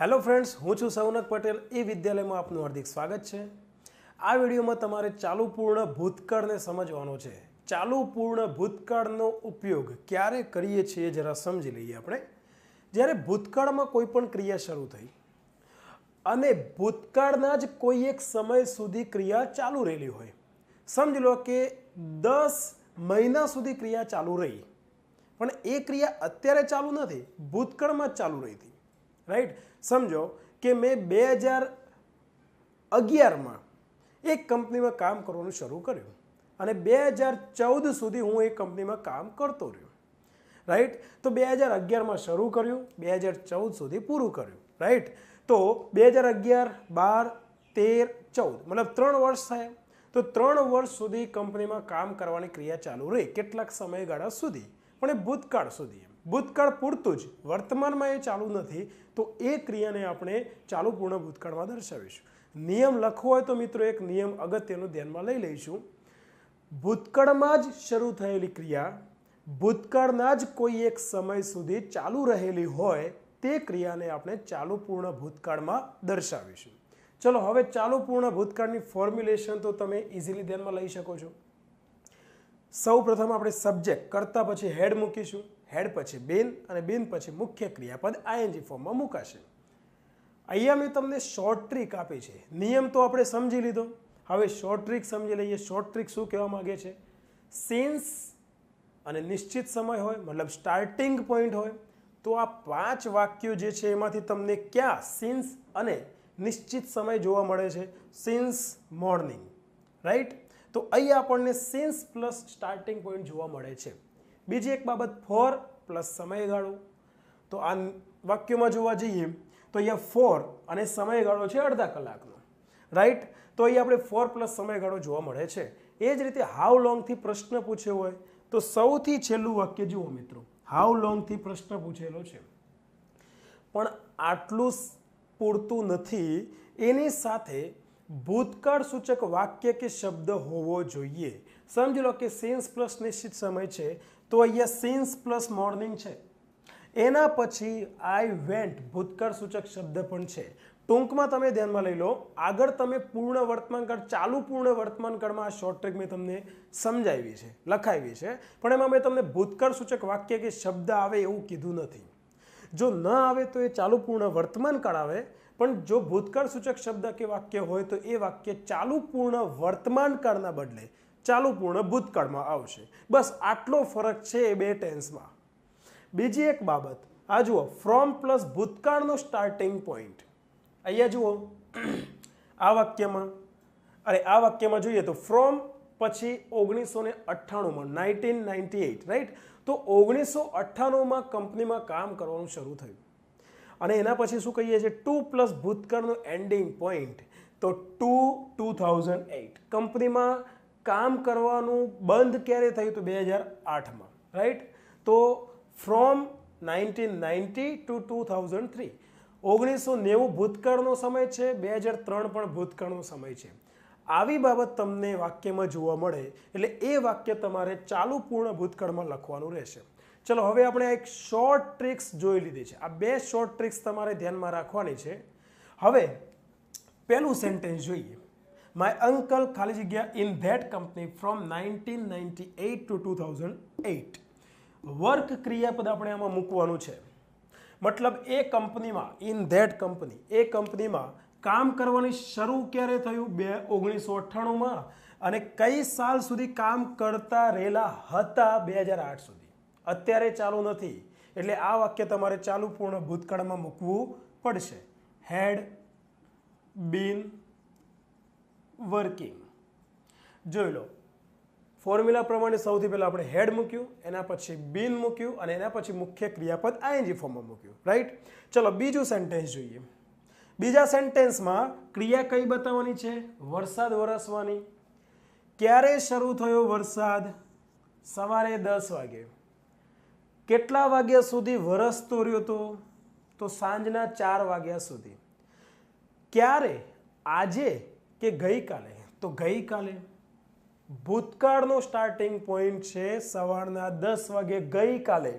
Hello friends, હું છું સૌનક પટેલ. એ વિદ્યાલયમાં આપનું હાર્દિક સ્વાગત છે. આ વિડીયોમાં તમારે ચાલુ પૂર્ણ ભૂતકાળને સમજવાનો છે. ચાલુ પૂર્ણ ભૂતકાળનો ઉપયોગ ક્યારે કરીએ છીએ જરા સમજી લઈએ આપણે. જ્યારે ભૂતકાળમાં કોઈ પણ ક્રિયા શરૂ થઈ અને ભૂતકાળના જ કોઈ એક સમય સુધી ક્રિયા ચાલુ રહેલી હોય. સમજી લો કે દસ મહિના સુધી ક્રિયા ચાલુ રહી. પણ એ ક્રિયા અત્યારે ચાલુ નથી, ભૂતકાળમાં ચાલુ રહી હતી. રાઈટ સમજો કે મેં બે હજાર અગિયારમાં એક કંપનીમાં કામ કરવાનું શરૂ કર્યું અને બે હજાર ચૌદ સુધી હું એ કંપનીમાં કામ કરતો રહ્યો. રાઈટ તો બે હજાર અગિયારમાં શરૂ કર્યું, બે હજાર ચૌદ સુધી પૂરું કર્યું. રાઈટ તો બે હજાર અગિયાર, બાર, તેર, ચૌદ મતલબ ત્રણ વર્ષ થયા. તો ત્રણ વર્ષ સુધી કંપનીમાં કામ કરવાની ક્રિયા ચાલુ રહી, કેટલાક સમયગાળા સુધી, પણ એ ભૂતકાળ સુધી ભૂતકાળ પૂરતું જ વર્તમાનમાં એ ચાલુ નથી, તો એ ક્રિયાને આપણે ચાલુ પૂર્ણ ભૂતકાળમાં દર્શાવીશું. નિયમ લખવો હોય તો મિત્રો એક નિયમ અગત્યનું ધ્યાનમાં લઈ લઈશું. ભૂતકાળમાં જ શરૂ થયેલી ક્રિયા, ભૂતકાળના જ કોઈ એક સમય સુધી ચાલુ રહેલી હોય, તે ક્રિયાને આપણે ચાલુ પૂર્ણ ભૂતકાળમાં દર્શાવીશું. ચલો, હવે ચાલુ પૂર્ણ ભૂતકાળની ફોર્મ્યુલેશન તો તમે ઇઝીલી ધ્યાનમાં લઈ શકો છો. સૌ પ્રથમ આપણે સબ્જેક્ટ કરતા પછી હેડ મૂકીશું. હેડ પછી બેન અને બેન પછી મુખ્ય ક્રિયાપદ આઈએનજી ફોર્મમાં મુકાશે. અહીંયા મેં તમને શોર્ટ ટ્રીક આપી છે. નિયમ તો આપણે સમજી લીધો. હવે શોર્ટ ટ્રીક સમજી લઈએ. શોર્ટ ટ્રીક શું કહેવા માંગે છે? સિન્સ અને નિશ્ચિત સમય હોય, મતલબ સ્ટાર્ટિંગ પોઈન્ટ હોય, તો આ પાંચ વાક્યો જે છે એમાંથી તમને ક્યાં સિન્સ અને નિશ્ચિત સમય જોવા મળે છે? સિન્સ મોર્નિંગ રાઈટ તો અહીંયા આપણને સિન્સ પ્લસ સ્ટાર્ટિંગ પોઈન્ટ જોવા મળે છે. બીજી એક બાબત ફોર પ્લસ સમયગાળો તો આ વાક્યોમાં જોવા જઈએ તો અહીંયા ફોર અને સમયગાળો છે અડધા કલાકનો. રાઈટ તો અહીં આપણે ફોર પ્લસ સમયગાળો જોવા મળે છે. એ જ રીતે હાઉ લોંગથી પ્રશ્ન પૂછ્યો હોય તો સૌથી છેલ્લું વાક્ય જુઓ મિત્રો. હાઉ લોંગથી પ્રશ્ન પૂછેલો છે. પણ આટલું પૂરતું નથી. એની સાથે ભૂતકાળ સૂચક વાક્ય કે શબ્દ હોવો જોઈએ. સમજી લો કે સેન્સ પ્લસ નિશ્ચિત સમય છે, તો અહીંયા સેન્સ પ્લસ મોર્નિંગ છે. એના પછી આઈ વેન્ટ ભૂતકાળ સૂચક શબ્દ પણ છે. ટૂંકમાં તમે ધ્યાનમાં લઈ લો, આગળ તમે પૂર્ણ વર્તમાનકાળ, ચાલુ પૂર્ણ વર્તમાનકાળમાં આ શોર્ટ ટ્રેક મેં તમને સમજાવી છે, લખાવી છે. પણ એમાં મેં તમને ભૂતકાળ સૂચક વાક્ય કે શબ્દ આવે એવું કીધું નથી. જો ન આવે તો એ ચાલુ પૂર્ણ વર્તમાનકાળ આવે, પણ જો ભૂતકાળ સૂચક શબ્દ કે વાક્ય હોય તો એ વાક્ય ચાલુ પૂર્ણ વર્તમાનકાળના બદલે ચાલુ પૂર્ણ ભૂતકાળમાં આવશે. બસ આટલો ફરક છે એ બે ટેન્સમાં. બીજી એક બાબત, આ જુઓ ફ્રોમ પ્લસ ભૂતકાળનો સ્ટાર્ટિંગ પોઈન્ટ અહીંયા જુઓ, આ વાક્યમાં, અરે, આ વાક્યમાં જોઈએ તો ફ્રોમ પછી ઓગણીસો ને અઠ્ઠાણુંમાં નાઇન્ટીન નાઇન્ટી એઇટ રાઈટ તો ઓગણીસો અઠ્ઠાણુંમાં કંપનીમાં કામ કરવાનું શરૂ થયું. અને એના પછી શું કહીએ છીએ? ટુ પ્લસ ભૂતકાળનો એન્ડિંગ પોઈન્ટ તો ટુ ટુ થાઉઝન્ડ એઇટ કંપનીમાં કામ કરવાનું બંધ ક્યારે થયું તો બે હજાર આઠમાં? રાઈટ તો from nineteen ninety two two thousand three ઓગણીસો નેવું ભૂતકાળનો સમય છે, બે હજાર ત્રણ પણ ભૂતકાળનો સમય છે. આવી બાબત તમને વાક્યમાં જોવા મળે, એટલે એ વાક્ય તમારે ચાલુ પૂર્ણ ભૂતકાળમાં લખવાનું રહેશે. ચલો, હવે આપણે એક શોર્ટ ટ્રિક્સ જોઈ લીધી છે. આ બે શોર્ટ ટ્રિક્સ તમારે ધ્યાનમાં રાખવાની છે. હવે, પહેલું સેન્ટેન્સ જોઈએ. માય અંકલ ખાલી જગ્યા in that company from nineteen ninety eight to two thousand eight work ક્રિયાપદ આપણે આમાં મૂકવાનું છે. મતલબ એ કંપનીમાં ઇન ધેટ કંપની એ કંપનીમાં કામ કરવાની શરૂ ક્યારે થયું? બે ઓગણીસો અઠ્ઠાણુંમાં અને કઈ સાલ સુધી કામ કરતા રહેલા હતા બે હજાર આઠ સુધી? અત્યારે ચાલુ નથી. એટલે આ વાક્ય તમારે ચાલુ પૂર્ણ ભૂતકાળમાં મૂકવું પડશે. હેડ બીન વર્કિંગ જોઈ લો. ફોર્મ્યુલા પ્રમાણે સૌથી પહેલાં આપણે હેડ મૂક્યું, એના પછી બિન મૂક્યું અને એના પછી મુખ્ય ક્રિયાપદ આઈએનજી ફોર્મમાં મૂક્યું. રાઈટ ચલો, બીજું સેન્ટેન્સ જોઈએ. બીજા સેન્ટેન્સમાં ક્રિયા કઈ બતાવવાની છે? વરસાદ વરસવાની. ક્યારે શરૂ થયો વરસાદ? સવારે દસ વાગે. કેટલા વાગ્યા સુધી વરસતો રહ્યો હતો? તો સાંજના ચાર વાગ્યા સુધી. ક્યારે? આજે કે ગઈકાલે, તો ગઈકાલે ભૂતકાળનો સ્ટાર્ટિંગ પોઈન્ટ છે સવારના દસ વાગે ગઈકાલે.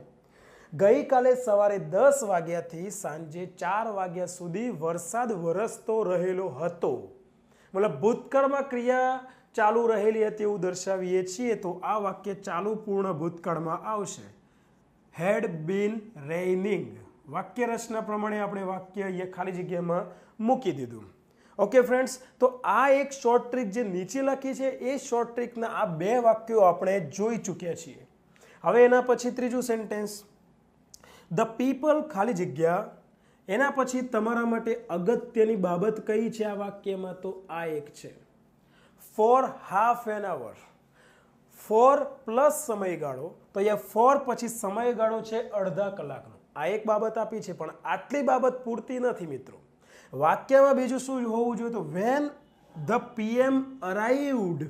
ગઈકાલે સવારે દસ વાગ્યાથી સાંજે ચાર વાગ્યા સુધી વરસાદ વરસતો રહેલો હતો. મતલબ ભૂતકાળમાં ક્રિયા ચાલુ રહેલી હતી એવું દર્શાવીએ છીએ, તો આ વાક્ય ચાલુ પૂર્ણ ભૂતકાળમાં આવશે. હેડ બીન રેઇનિંગ વાક્ય રચના પ્રમાણે આપણે વાક્ય અહીંયા ખાલી જગ્યામાં મૂકી દીધું. ઓકે ફ્રેન્ડ્સ તો આ એક શોર્ટ ટ્રીક જે નીચે લખી છે, એ શોર્ટ ટ્રીકના આ બે વાક્યો આપણે જોઈ ચૂક્યા છીએ. હવે એના પછી ત્રીજું સેન્ટેન્સ ધ પીપલ ખાલી જગ્યા, એના પછી તમારા માટે અગત્યની બાબત કઈ છે આ વાક્યમાં? તો આ એક છે. For half an hour for plus સમયગાળો. તો અહીંયા ફોર પછી સમયગાળો છે અડધા કલાકનો. આ એક બાબત આપી છે, પણ આટલી બાબત પૂરતી નથી, મિત્રો. વાક્યમાં બીજું શું હોવું જોઈએ તો વેન ધ પીએમ અરાઈવડ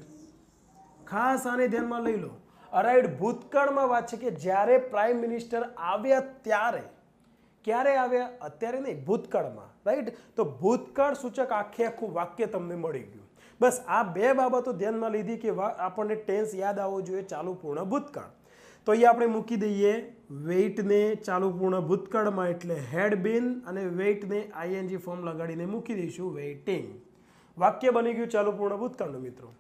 ખાસ આને ધ્યાનમાં લઈ લો. અરાઈવડ ભૂતકાળમાં વાત છે કે જ્યારે પ્રાઇમ મિનિસ્ટર આવ્યા ત્યારે. ક્યારે આવ્યા? અત્યારે નહીં, ભૂતકાળમાં. રાઈટ તો ભૂતકાળ સૂચક આખે આખું વાક્ય તમને મળી ગયું. બસ આ બે બાબતો ધ્યાનમાં લીધી કે આપણને ટેન્સ યાદ આવવો જોઈએ ચાલુ પૂર્ણ ભૂતકાળ. તો અહીંયા આપણે મૂકી દઈએ વેઇટને ચાલુ પૂર્ણ ભૂતકાળમાં એટલે હેડ બીન અને વેઇટને આઈએનજી ફોર્મ લગાડીને મૂકી દઈશું વેઇટિંગ. વાક્ય બની ગયું ચાલુ પૂર્ણ ભૂતકાળનું મિત્રો.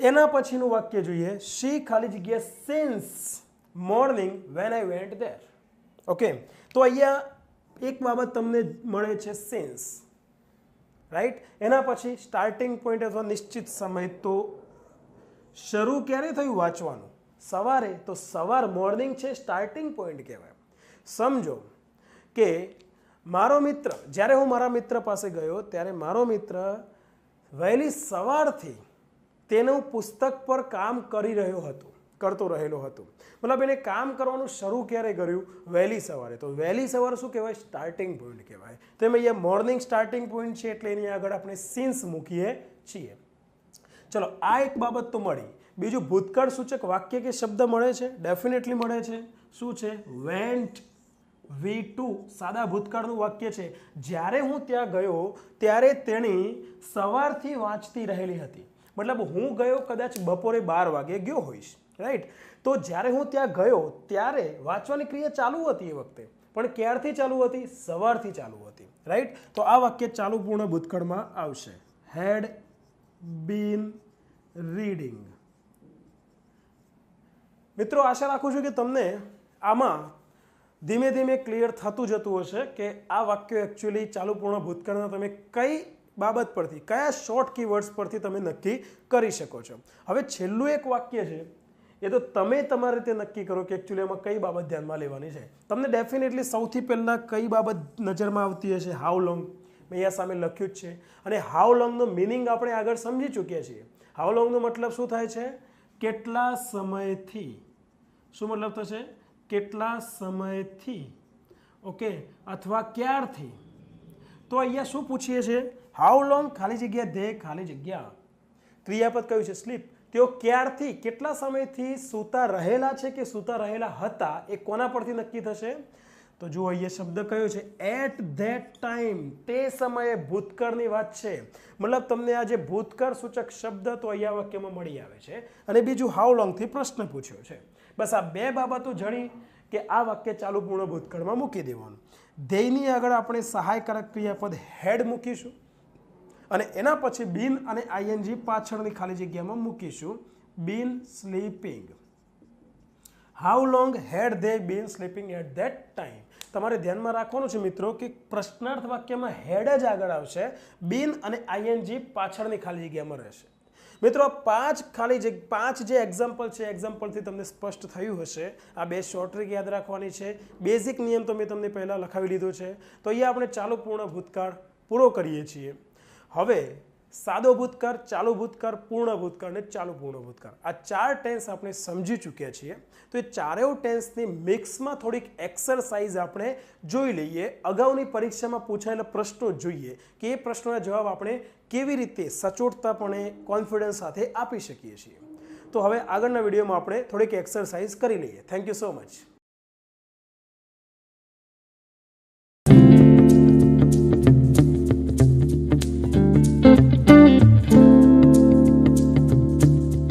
એના પછીનું વાક્ય જોઈએ. શી ખાલી જગ્યા since morning when I went there okay તો અહીંયા એક બાબત તમને મળે છે સેન્સ રાઈટ એના પછી સ્ટાર્ટિંગ પોઈન્ટ અથવા નિશ્ચિત સમય તો શરૂ ક્યારે થયું? વાંચવાનું. સવારે, તો સવાર મોર્નિંગ છે સ્ટાર્ટિંગ પોઈન્ટ કહેવાય. સમજો કે મારો મિત્ર, જ્યારે હું મારા મિત્ર પાસે ગયો, ત્યારે મારો મિત્ર વહેલી સવારથી તેનું પુસ્તક પર કામ કરી રહ્યો હતો, કરતો રહેલો હતો. મતલબ એને કામ કરવાનું શરૂ ક્યારે કર્યું? વહેલી સવારે. તો વહેલી સવારે શું કહેવાય? સ્ટાર્ટિંગ પોઈન્ટ કહેવાય. તો એમાં અહીંયા મોર્નિંગ સ્ટાર્ટિંગ પોઈન્ટ છે, એટલે એની આગળ આપણે સીન્સ મૂકીએ છીએ. ચલો, આ એક બાબત તો મળી. બીજું, ભૂતકાળ સૂચક વાક્ય કે શબ્દ મળે છે? ડેફિનેટલી મળે છે. શું છે? વેન્ટ વી ટુ સાદા ભૂતકાળનું વાક્ય છે. જ્યારે હું ત્યાં ગયો, ત્યારે તેણી સવારથી વાંચતી રહેલી હતી. મતલબ, હું ગયો કદાચ બપોરે બાર વાગે ગયો હોઈશ રાઈટ તો જ્યારે હું ત્યાં ગયો, ત્યારે વાંચવાની ક્રિયા ચાલુ હતી એ વખતે. પણ ક્યારથી ચાલુ હતી? સવારથી ચાલુ હતી રાઈટ તો આ વાક્ય ચાલુ પૂર્ણ ભૂતકાળમાં આવશે. હેડ બીન રીડિંગ મિત્રો, આશા રાખું છું કે તમને આમાં ધીમે ધીમે ક્લિયર થતું જતું હશે કે આ વાક્યો એકચ્યુઅલી ચાલુ પૂર્ણ ભૂતકાળના તમે કઈ બાબત પરથી, કયા શોર્ટ કીવર્ડ્સ પરથી તમે નક્કી કરી શકો છો. હવે છેલ્લું એક વાક્ય છે, એ તો તમે તમારી રીતે નક્કી કરો કે એકચ્યુઅલી એમાં કઈ બાબત ધ્યાનમાં લેવાની છે. તમને ડેફિનેટલી સૌથી પહેલાં કઈ બાબત નજરમાં આવતી હશે? હાઉ લોંગ અહીંયા સામે લખ્યું જ છે. અને હાઉ લોંગનો મિનિંગ આપણે આગળ સમજી ચૂક્યા છીએ. હાઉ લોંગનો મતલબ શું થાય છે? કેટલા સમયથી? શું મતલબ થશે? કેટલા સમયથી? ઓકે, અથવા ક્યારથી? તો અહીંયા શું પૂછીએ છીએ? હાઉ લોંગ ખાલી જગ્યા ધે ખાલી જગ્યા. ક્રિયાપદ કયું છે? સ્લીપ. તેઓ ક્યારથી, કેટલા સમયથી સૂતા રહેલા છે કે સૂતા રહેલા હતા? એ કોના પરથી નક્કી થશે? તો જુઓ અહીંયા શબ્દ કયો છે? એટ ધેટ ટાઈમ તે સમયે ભૂતકાળની વાત છે. મતલબ તમને આ જે ભૂતકાળ સૂચક શબ્દ તો અહીંયા વાક્યમાં મળી આવે છે. અને બીજું હાઉ લોંગથી પ્રશ્ન પૂછ્યો છે. બસ આ બે બાબતો જણી કે આ વાક્ય ચાલુ પૂર્ણ ભૂતકાળમાં મૂકી દેવાનું. ધ્યેયની આગળ આપણે સહાયકારક ક્રિયાપદ હેડ મૂકીશું. અને એના પછી બિન અને આઈએનજી પાછળની ખાલી જગ્યામાં મૂકીશું. Been sleeping how long had they been sleeping at that time તમારે ધ્યાનમાં રાખવાનું છે મિત્રો કે પ્રશ્નાર્થ વાક્યમાં હેડ જ આગળ આવશે બિન અને આઈએનજી પાછળની ખાલી જગ્યામાં રહેશે. મિત્રો પાંચ ખાલી જે પાંચ જે એક્ઝામ્પલ છે એક્ઝામ્પલથી તમને સ્પષ્ટ થયું હશે. આ બે શોર્ટ ટ્રીક યાદ રાખવાની છે. બેઝિક નિયમ તો મેં તમને પહેલાં લખાવી લીધો છે. તો અહીંયા આપણે ચાલુ પૂર્ણ ભૂતકાળ પૂરો કરીએ છીએ. હવે સાદો ભૂતકાળ, ચાલુ ભૂતકાળ, પૂર્ણ ભૂતકાળ અને ચાલુ પૂર્ણ ભૂતકાળ. આ ચાર ટેન્સ આપણે સમજી ચૂક્યા છીએ. તો એ ચારેય ટેન્સની મિક્સમાં થોડીક એક્સરસાઇઝ આપણે જોઈ લઈએ. અગાઉની પરીક્ષામાં પૂછાયેલા પ્રશ્નો જોઈએ કે એ પ્રશ્નોના જવાબ આપણે કેવી રીતે સચોટતાપણે, કોન્ફિડન્સ સાથે આપી શકીએ છીએ. તો હવે આગળના વિડીયોમાં આપણે થોડીક એક્સરસાઇઝ કરી લઈએ. Thank you so much.